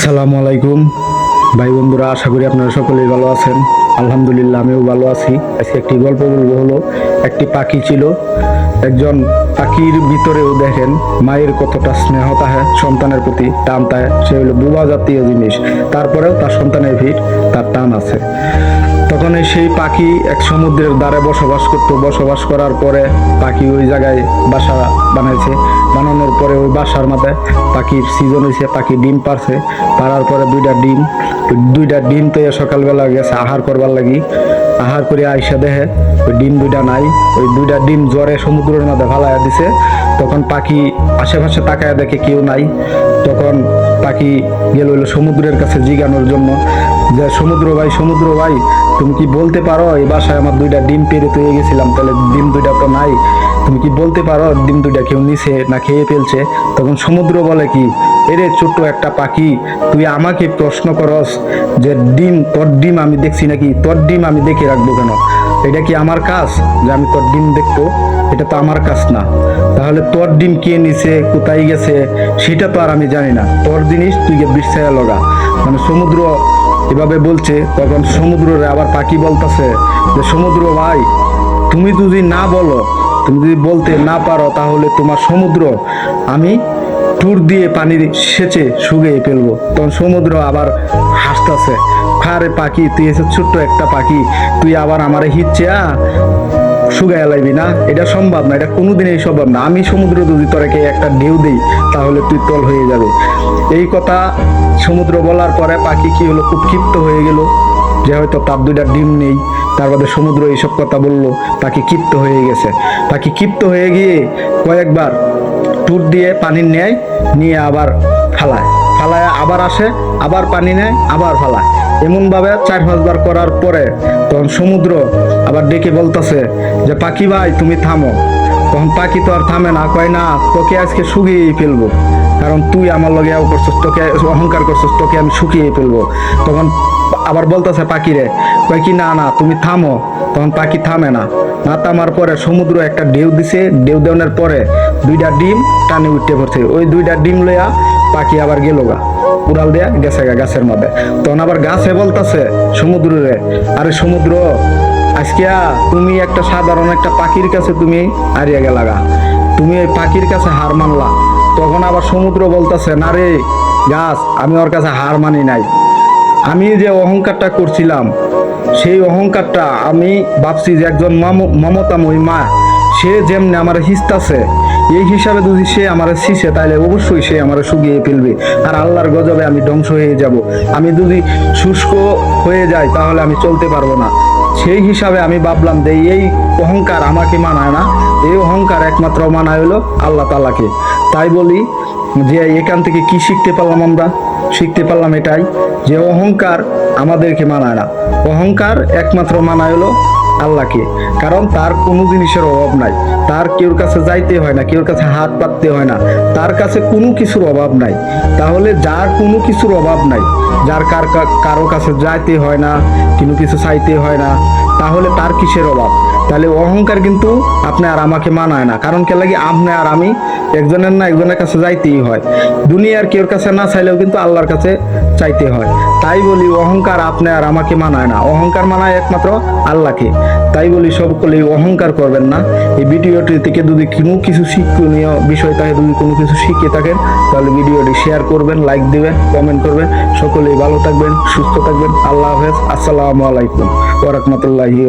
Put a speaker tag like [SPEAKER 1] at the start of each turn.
[SPEAKER 1] আসসালামু আলাইকুম। ভাই বন্ধুরা, আশা করি আপনারা সকলেই ভালো আছেন। আলহামদুলিল্লাহ, আমিও ভালো আছি। আজকে একটি গল্প বলব হলো, একটি পাখি ছিল। একজন পাখির ভিতরেও দেখেন মায়ের কতটা স্নেহ, তাহে সন্তানের প্রতি টান, তাহে সে হলো বুবা জাতীয় জিনিস। তারপরেও তার সন্তানের ভিড়, তার টান আছে। তখন সেই পাখি এক সমুদ্রের দ্বারে বসবাস করতো। বসবাস করার পরে পাখি ওই জায়গায় বাসা বানাইছে। বানানোর পরে ওই বাসার মধ্যে পাখির সিজন হয়েছে পাখি ডিম পারছে, পারার পরে দুইটা ডিম দুইটা ডিম তো সকালবেলা গেছে, আহার করবার লাগি। আহার করে আইসা দেখে, ওই ডিম দুইটা নাই, ওই দুইটা ডিম জ্বরে সমুদ্রের মধ্যে ফালাইয়া দিছে। তখন পাখি আশেপাশে তাকায় দেখে কেউ নাই। তখন পাখি গেল হইল সমুদ্রের কাছে জিগানোর জন্য। যে সমুদ্র ভাই সমুদ্র ভাই, তুমি কি বলতে পারো? এই বাসায় আমার দুইটা ডিম পেরে তুই গেছিলাম, তাহলে ডিম দুইটা তো নাই। তুমি কি বলতে পারো, ডিম দুইটা কেউ নিছে না খেয়ে ফেলছে? তখন সমুদ্র বলে কি, এরে ছোট্ট একটা পাখি, তুই আমাকে প্রশ্ন করস যে ডিম, তোর ডিম আমি দেখছি নাকি? তোর ডিম আমি দেখে রাখব কেন? এটা কি আমার কাজ যে আমি তোর ডিম দেখব? এটা তো আমার কাজ না। তাহলে তোর ডিম কে নিছে, কোথায় গেছে, সেটা তো আর আমি জানি না। তোর জিনিস তুই বিছায়া লগা। মানে সমুদ্র এভাবে বলছে, তখন সমুদ্রে আবার পাখি বলতেছে যে, সমুদ্র ভাই, তুমি যদি না বলো তুমি যদি বলতে না পারো, তাহলে তোমার সমুদ্র আমি টুর দিয়ে পানির সেচে শুকিয়ে ফেলব। তখন সমুদ্র আবার হাসতেছে। খারে পাখি, তুই এসে ছোট্ট একটা পাখি, তুই আবার আমারে হিচ্ছে শুকায় লাইবি না? এটা সম্ভব না, এটা কোনোদিনই সম্ভব না। আমি সমুদ্র যদি তোরাকে একটা ঢেউ দেই, তাহলে তুই তল হয়ে যাবে। এই কথা সমুদ্র বলার পরে পাখি কি হলো? খুব ক্ষিপ্ত হয়ে গেল। যে হয়তো তার দুইটা ডিম নেই, তার বাদে সমুদ্র এইসব কথা বলল, তাকে ক্ষিপ্ত হয়ে গেছে। তাকে ক্ষিপ্ত হয়ে গিয়ে কয়েকবার টুর দিয়ে পানি নেয় নিয়ে আবার ফালায়। ফালায়, আবার আসে, আবার পানি নেয়, আবার ফালায়। এমনভাবে চার পাঁচবার করার পরে তখন সমুদ্র আবার ডেকে বলতেছে যে, পাখি ভাই, তুমি থামো। তখন পাখি তো আর থামে না, কয়, না, তোকে আজকে শুকিয়েই ফেলব। কারণ তুই আমার লগে এও করছিস, তোকে অহংকার করছিস, তোকে আমি শুকিয়ে ফেলব। তখন আবার বলতেছে পাখিরে, কয় কি, না না, তুমি থামো। তখন পাখি থামে না। না থামার পরে সমুদ্র একটা ঢেউ দিছে, ঢেউ দেওয়ার পরে দুইটা ডিম টানে উঠতে পড়ছে। ওই দুইটা ডিম লইয়া পাখি আবার গেল গা, উড়াল দেয়া গেছে গা গাছের মধ্যে তখন আবার গাছে বলতাছে সমুদ্রে আরে সমুদ্র, আজকে তুমি একটা সাধারণ একটা পাখির কাছে তুমি হারিয়ে গেলা গা। তুমি এই পাখির কাছে হার মানলা। তখন আবার সমুদ্র বলতাছে, না রে, গাছ, আমি ওর কাছে হার মানি নাই। আমি যে অহংকারটা করছিলাম, সেই অহংকারটা আমি ভাবছি যে একজন মম- মমতাময়ী মা, সে যেমনি আমার হিস্তাছে, এই হিসাবে যদি সে আমার শিষে তাহলে অবশ্যই সে আমার শুকিয়ে ফেলবে। আর আল্লাহর গজবে আমি ধ্বংস হয়ে যাব। আমি যদি শুষ্ক হয়ে যাই, তাহলে আমি চলতে পারব না। সেই হিসাবে আমি ভাবলাম যে এই অহংকার আমাকে মানায় না। এই অহংকার একমাত্র মানায় হলো আল্লাহ তালাকে তাই বলি যে, এখান থেকে কি শিখতে পারলাম আমরা? শিখতে পারলাম এটাই যে, অহংকার আমাদেরকে মানায় না। অহংকার একমাত্র মানায় হলো আল্লাহকে। কারণ তার কোনো জিনিসের অভাব নাই। তার কেউর কাছে যাইতে হয় না, কেউর কাছে হাত পাততে হয় না। তার কাছে কোনো কিছুর অভাব নাই। তাহলে যার কোনো কিছুর অভাব নাই, যার কার কারও কাছে যাইতে হয় না, কোনো কিছু চাইতে হয় না, তাহলে তার কিসের অভাব? তাহলে অহংকার কিন্তু আপনি আর আমাকে মানায় না। কারণ কে লাগে আপনি আর আমি একজনের না একজনের কাছে যাইতেই হয়। দুনিয়ার কেউর কাছে না চাইলেও কিন্তু আল্লাহর কাছে চাইতে হয়। তাই বলি, অহংকার আপনি আর আমাকে মানায় না। অহংকার মানায় একমাত্র আল্লাহকে। তাই বলি সকলে অহংকার করবেন না। এই ভিডিওটি থেকে যদি কোনো কিছু শিক্ষণীয় বিষয় থাকে, যদি কোনো কিছু শিখে থাকেন, তাহলে ভিডিওটি শেয়ার করবেন, লাইক দেবেন, কমেন্ট করবেন। সকলেই ভালো থাকবেন, সুস্থ থাকবেন। আল্লাহ হাফেজ। আসসালামু আলাইকুম। ওরহমতুল্লাহি